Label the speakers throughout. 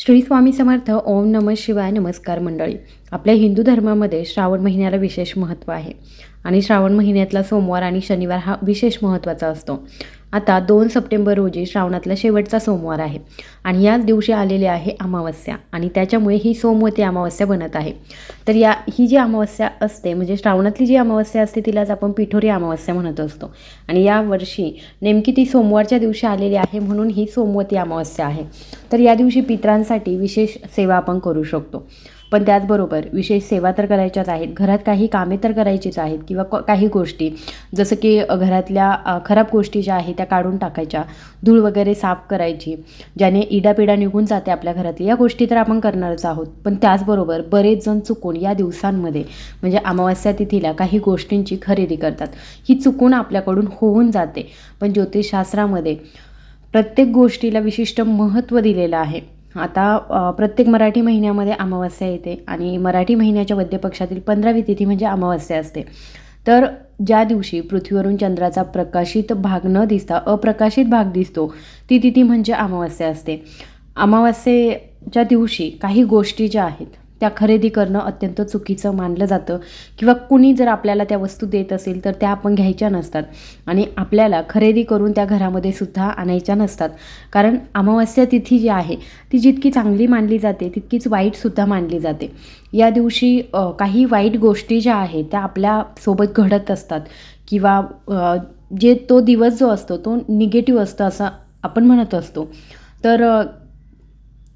Speaker 1: श्री स्वामी समर्थ ओम नम शिवाय नमस्कार मंडळी. आपल्या हिंदू धर्मामध्ये श्रावण महिन्याला विशेष महत्त्व आहे. आणि श्रावण महिन्यातला सोमवार आणि शनिवार हा विशेष महत्त्वाचा असतो. आता दोन सप्टेंबर रोजी श्रावणातला शेवटचा सोमवार आहे आणि याच दिवशी आलेली आहे अमावस्या आणि त्याच्यामुळे ही सोमवती अमावस्या बनत आहे. तर या ही जी अमावस्या असते म्हणजे श्रावणातली जी अमावस्या असते तिलाच आपण पिठोरी अमावस्या म्हणत असतो. आणि यावर्षी नेमकी ती सोमवारच्या दिवशी आलेली आहे म्हणून ही सोमवती अमावस्या आहे. तर या दिवशी पित्रांसाठी विशेष सेवा आपण करू शकतो. पण त्याचबरोबर विशेष सेवा तर करायच्याच आहेत. घरात काही कामे तर करायचीच आहेत किंवा क- काही गोष्टी. जसं की घरातल्या खराब गोष्टी ज्या आहेत त्या काढून टाकायच्या. धूळ वगैरे साफ करायची. ज्याने इडापिडा निघून जाते आपल्या घरातली. या गोष्टी तर आपण करणारच आहोत. पण त्याचबरोबर बरेच जण चुकून या दिवसांमध्ये म्हणजे अमावस्या तिथीला काही गोष्टींची खरेदी करतात. ही चुकून आपल्याकडून होऊन जाते. पण ज्योतिषशास्त्रामध्ये प्रत्येक गोष्टीला विशिष्ट महत्त्व दिलेलं आहे. आता प्रत्येक मराठी महिन्यामध्ये अमावस्या येते आणि मराठी महिन्याच्या वद्यपक्षातील पंधरावी तिथी म्हणजे अमावस्या असते. तर ज्या दिवशी पृथ्वीवरून चंद्राचा प्रकाशित भाग न दिसता अप्रकाशित भाग दिसतो ती तिथी म्हणजे अमावस्या असते. अमावस्येच्या दिवशी काही गोष्टी ज्या आहेत त्या खरेदी करणं अत्यंत चुकीचं मानलं जातं. किंवा कुणी जर आपल्याला त्या वस्तू देत असेल तर त्या आपण घ्यायच्या नसतात. आणि आपल्याला खरेदी करून त्या घरामध्ये सुद्धा आणायच्या नसतात. कारण अमावस्या तिथी जी आहे ती जितकी चांगली मानली जाते तितकीच वाईटसुद्धा मानली जाते. या दिवशी काही वाईट गोष्टी ज्या आहेत त्या आपल्यासोबत घडत असतात. किंवा जे तो दिवस जो असतो तो निगेटिव्ह असतो असं आपण म्हणत असतो. तर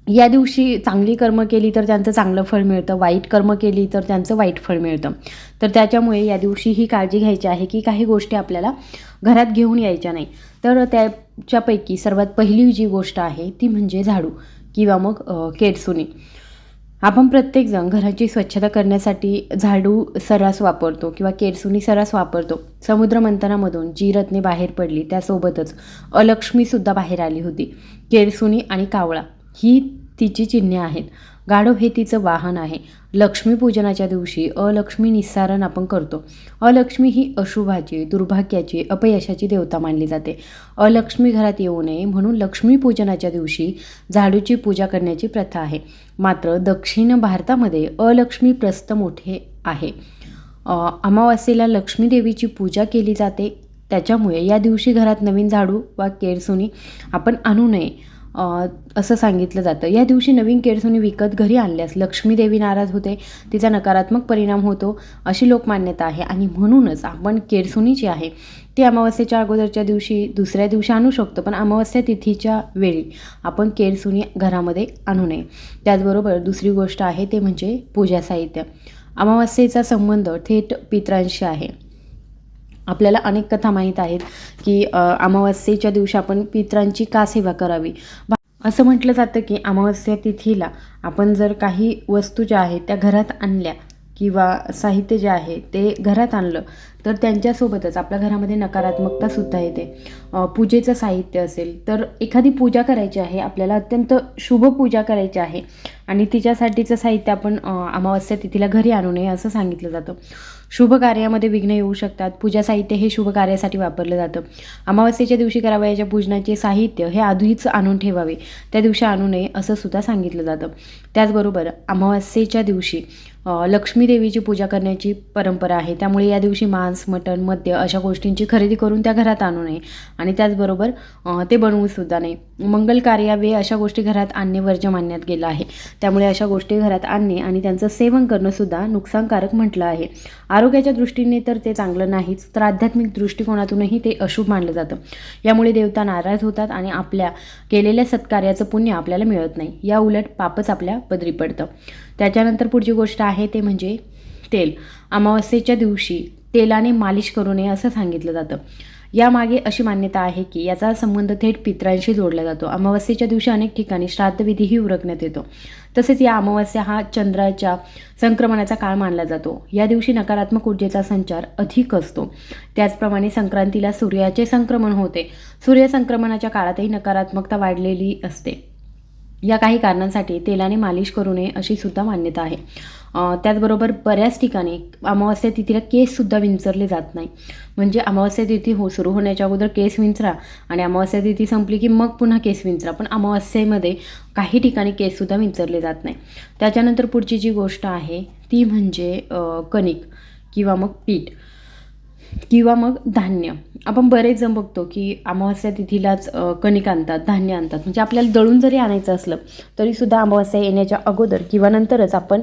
Speaker 1: या दिवशी चांगली कर्म केली तर त्यांचं चांगलं फळ मिळतं वाईट कर्म केली तर त्यांचं वाईट फळ मिळतं. तर त्याच्यामुळे या दिवशी ही काळजी घ्यायची आहे की काही गोष्टी आपल्याला घरात घेऊन यायच्या नाही. तर त्याच्यापैकी सर्वात पहिली जी गोष्ट आहे ती म्हणजे झाडू किंवा मग केरसुनी. आपण प्रत्येकजण घराची स्वच्छता करण्यासाठी झाडू सर्रास वापरतो किंवा केरसुनी सर्रास वापरतो. समुद्र मंथनामधून जी रत्ने बाहेर पडली त्यासोबतच अलक्ष्मीसुद्धा बाहेर आली होती. केरसुनी आणि कावळा. ही तिची चिन्हे आहेत. गाढव हे तिचं वाहन आहे. लक्ष्मीपूजनाच्या दिवशी अलक्ष्मी निस्सारण आपण करतो. अलक्ष्मी ही अशुभाची दुर्भाग्याची अपयशाची देवता मानली जाते. अलक्ष्मी घरात येऊ नये म्हणून लक्ष्मीपूजनाच्या दिवशी झाडूची पूजा करण्याची प्रथा आहे. मात्र दक्षिण भारतामध्ये अलक्ष्मी प्रस्त मोठे आहे. अमावास्येला लक्ष्मी देवीची पूजा केली जाते. त्याच्यामुळे या दिवशी घरात नवीन झाडू वा केरसुनी आपण आणू नये. असं सांगितलं जातं. या दिवशी नवीन केरसुनी विकत घरी आणल्यास लक्ष्मीदेवी नाराज होते. तिचा नकारात्मक परिणाम होतो अशी लोकमान्यता आहे आणि म्हणूनच आपण केळसोनी जी आहे ती अमावस्येच्या अगोदरच्या दिवशी दुसऱ्या दिवशी आणू शकतो पण अमावस्या तिथीच्या वेळी आपण केळसुनी घरामध्ये आणू नये. त्याचबरोबर दुसरी गोष्ट आहे ते म्हणजे पूजा साहित्य. अमावस्येचा संबंध थेट पित्रांशी आहे. आपल्याला अनेक कथा माहीत आहेत की अमावस्येच्या दिवशी आपण पित्रांची का सेवा करावी? असं म्हटलं जातं की अमावस्या तिथीला आपण जर काही वस्तू ज्या आहेत त्या घरात आणल्या किंवा साहित्य जे आहे ते घरात आणलं तर त्यांच्यासोबतच आपल्या घरामध्ये नकारात्मकतासुद्धा येते. पूजेचं साहित्य असेल तर एखादी पूजा करायची आहे आपल्याला अत्यंत शुभ पूजा करायची आहे आणि तिच्यासाठीचं साहित्य आपण अमावस्या तिथीला घरी आणू नये असं सांगितलं जातं. शुभ कार्यामध्ये विघ्न येऊ शकतात. पूजा साहित्य हे शुभ कार्यासाठी वापरलं जातं. अमावस्येच्या दिवशी करावयाच्या पूजनाचे साहित्य हे आधीच आणून ठेवावे. त्या दिवशी आणू नये असं सुद्धा सांगितलं जातं. त्याचबरोबर अमावस्येच्या दिवशी लक्ष्मी देवीची पूजा करण्याची परंपरा आहे. त्यामुळे या दिवशी मांस मटण मद्य अशा गोष्टींची खरेदी करून त्या घरात आणू नये. आणि त्याचबरोबर ते ते बनवूसुद्धा नाही मंगल कार्यावे अशा गोष्टी घरात आणणे वर्ज्य मानण्यात गेलं आहे. त्यामुळे अशा गोष्टी घरात आणणे आणि त्यांचं सेवन करणंसुद्धा नुकसानकारक म्हटलं आहे. आरोग्याच्या दृष्टीने तर ते चांगलं नाहीच तर आध्यात्मिक दृष्टिकोनातूनही ते अशुभ मानलं जातं. यामुळे देवता नाराज होतात आणि आपल्या केलेल्या सत्कार्याचं पुण्य आपल्याला मिळत नाही. या उलट पापच आपल्या पदरी पडतं. त्याच्यानंतर पुढची गोष्ट आहे. ते म्हणजे तेल. अमावस्येच्या दिवशी तेलाने मालिश करू नये असं सांगितलं जातं. यामागे अशी मान्यता आहे की याचा संबंध थेट पित्रांशी जोडला जातो. अमावस्येच्या दिवशी अनेक ठिकाणी श्राद्धविधीही उरकण्यात येतो. तसेच या अमावस्या हा चंद्राच्या संक्रमणाचा काळ मानला जातो. या दिवशी नकारात्मक ऊर्जेचा संचार अधिक असतो. त्याचप्रमाणे संक्रांतीला सूर्याचे संक्रमण होते. सूर्यसंक्रमणाच्या काळातही नकारात्मकता वाढलेली असते. या काही कारणांसाठी तेलाने मालिश करू नये अशी सुद्धा मान्यता आहे. त्याचबरोबर बऱ्याच ठिकाणी अमावस्या तिथीला केससुद्धा विंचरले जात नाही. म्हणजे अमावस्या तिथी हो सुरू होण्याच्या अगोदर केस विंचरा आणि अमावस्या तिथी संपली की मग पुन्हा केस विंचरा. पण अमावस्येमध्ये काही ठिकाणी केससुद्धा विंचरले जात नाही. त्याच्यानंतर पुढची जी गोष्ट आहे ती म्हणजे कणिक किंवा मग पीठ. किंवा मग धान्य. आपण बरेच जण बघतो की अमावस्या तिथीलाच कणिक आणतात धान्य आणतात. म्हणजे आपल्याला दळून जरी आणायचं असलं तरीसुद्धा अमावस्या येण्याच्या अगोदर किंवा नंतरच आपण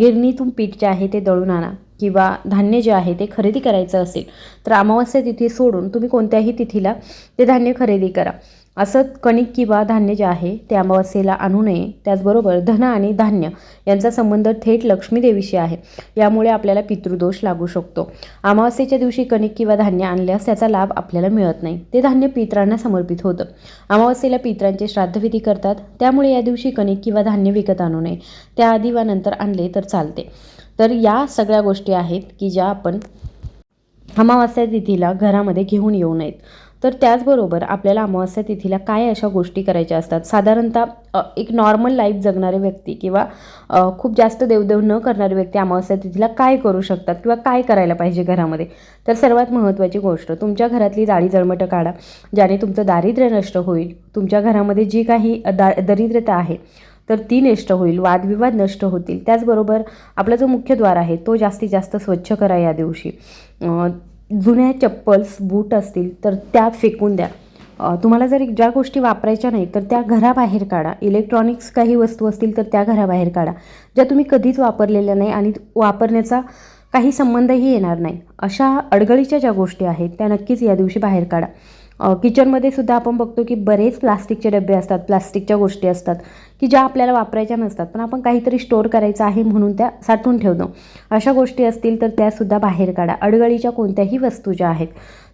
Speaker 1: गिरणीतून पीठ जे आहे ते दळून आणा किंवा धान्य जे आहे ते खरेदी करायचं असेल तर अमावस्या तिथी सोडून तुम्ही कोणत्याही तिथीला ते धान्य खरेदी करा. असं कणिक किंवा धान्य जे आहे ते अमावस्येला आणू नये. त्याचबरोबर धन आणि धान्य यांचा संबंध थेट लक्ष्मीदेवीशी आहे. यामुळे आपल्याला पितृदोष लागू शकतो. अमावस्येच्या दिवशी कणिक किंवा धान्य आणल्यास त्याचा लाभ आपल्याला मिळत नाही. ते धान्य पितरांना समर्पित होतं. अमावस्येला पितरांचे श्राद्धविधी करतात. त्यामुळे या दिवशी कणिक किंवा धान्य विकत आणू नये. त्याआधी वा नंतर आणले तर चालते. तर या सगळ्या गोष्टी आहेत की ज्या आपण अमावस्या तिथीला घरामध्ये घेऊन येऊ नयेत. तर त्याचबरोबर आपल्याला अमावस्या तिथीला काय अशा गोष्टी करायच्या असतात? साधारणतः एक नॉर्मल लाईफ जगणारे व्यक्ती किंवा खूप जास्त देवदेव न करणारे व्यक्ती अमावस्या तिथीला काय करू शकतात किंवा काय करायला पाहिजे घरामध्ये? तर सर्वात महत्त्वाची गोष्ट तुमच्या घरातली जाळी जळमटं काढा ज्याने तुमचं दारिद्र्य नष्ट होईल. तुमच्या घरामध्ये जी काही दा दरिद्रता आहे तर ती नष्ट होईल वादविवाद नष्ट होतील. त्याचबरोबर आपला जो मुख्य द्वार आहे तो जास्तीत जास्त स्वच्छ करा या दिवशी. जुन्या चप्पल्स बूट असतील तर त्या फेकून द्या. तुम्हाला जर ज्या गोष्टी वापरायच्या नाही तर त्या घराबाहेर काढा. इलेक्ट्रॉनिक्स काही वस्तू असतील तर त्या घराबाहेर काढा. ज्या तुम्ही कधीच वापरलेल्या नाही आणि वापरण्याचा काही संबंधही येणार नाही. अशा अडगळीच्या ज्या गोष्टी आहेत त्या नक्कीच या दिवशी बाहेर काढा. किचनमध्ये सुद्धा आपण बघतो की बरेच प्लास्टिकचे डबे असतात प्लास्टिकच्या गोष्टी असतात की ज्या आपल्याला वापरायच्या नसतात पण आपण काहीतरी स्टोअर करायचं आहे म्हणून त्या साठवून ठेवतो अशा गोष्टी असतील तर त्यासुद्धा बाहेर काढा. अडगळीच्या कोणत्याही वस्तू ज्या आहेत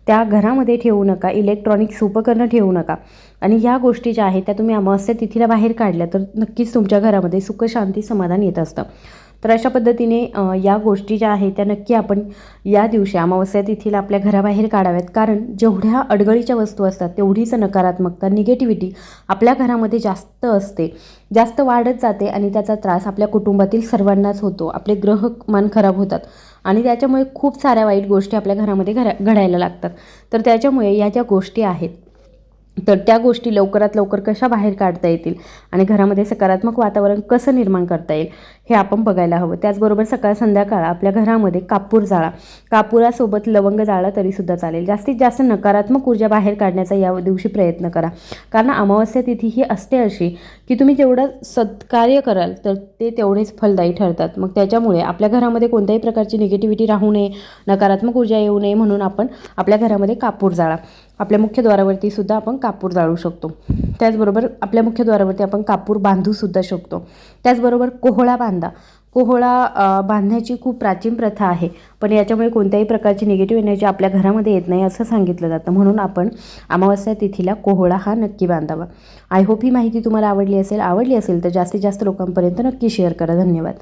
Speaker 1: त्या घरामध्ये ठेवू नका. इलेक्ट्रॉनिक्स उपकरणं ठेवू नका. आणि ह्या गोष्टी ज्या आहेत त्या तुम्ही अमावस्या तिथीला बाहेर काढल्या तर नक्कीच तुमच्या घरामध्ये सुख शांती समाधान येत असतं. तर अशा पद्धतीने या गोष्टी ज्या आहेत त्या नक्की आपण या दिवशी अमावस्या तिथीला आपल्या घराबाहेर काढाव्यात. कारण जेवढ्या अडगळीच्या वस्तू असतात तेवढीच नकारात्मकता निगेटिव्हिटी आपल्या घरामध्ये जास्त असते. जास्त वाढत जाते आणि त्याचा त्रास आपल्या कुटुंबातील सर्वांनाच होतो. आपले ग्रह मन खराब होतात आणि त्याच्यामुळे खूप साऱ्या वाईट गोष्टी आपल्या घरामध्ये घरा घडायला लागतात. तर त्याच्यामुळे या ज्या गोष्टी आहेत तर त्या गोष्टी लवकरात लवकर कशा बाहेर काढता येतील आणि घरामध्ये सकारात्मक वातावरण कसं निर्माण करता येईल हे आपण बघायला हवं. त्याचबरोबर सकाळ संध्याकाळ आपल्या घरामध्ये कापूर जाळा. कापुरासोबत लवंग जाळा तरीसुद्धा चालेल. जास्तीत जास्त नकारात्मक ऊर्जा बाहेर काढण्याचा या दिवशी प्रयत्न करा. कारण अमावस्या तिथी ही असते अशी की तुम्ही जेवढं सत्कार्य कराल तर ते तेवढेच फलदायी ठरतात. मग त्याच्यामुळे आपल्या घरामध्ये कोणत्याही प्रकारची निगेटिव्हिटी राहू नये नकारात्मक ऊर्जा येऊ नये म्हणून आपण आपल्या घरामध्ये कापूर जाळा. आपल्या मुख्यद्वारावरती सुद्धा आपण कापूर जाळू शकतो. त्याचबरोबर आपल्या मुख्यद्वारावरती आपण कापूर बांधूसुद्धा शकतो. त्याचबरोबर कोहळा बांधा. कोहळा बांधण्याची खूप प्राचीन प्रथा आहे. पण याच्यामुळे कोणत्याही प्रकारची निगेटिव्ह एनर्जी आपल्या घरामध्ये येत नाही असं सांगितलं जातं. म्हणून आपण अमावस्या तिथीला कोहळा हा नक्की बांधावा. आय होप ही माहिती तुम्हाला आवडली असेल. आवडली असेल तर जास्तीत जास्त लोकांपर्यंत नक्की शेअर करा. धन्यवाद.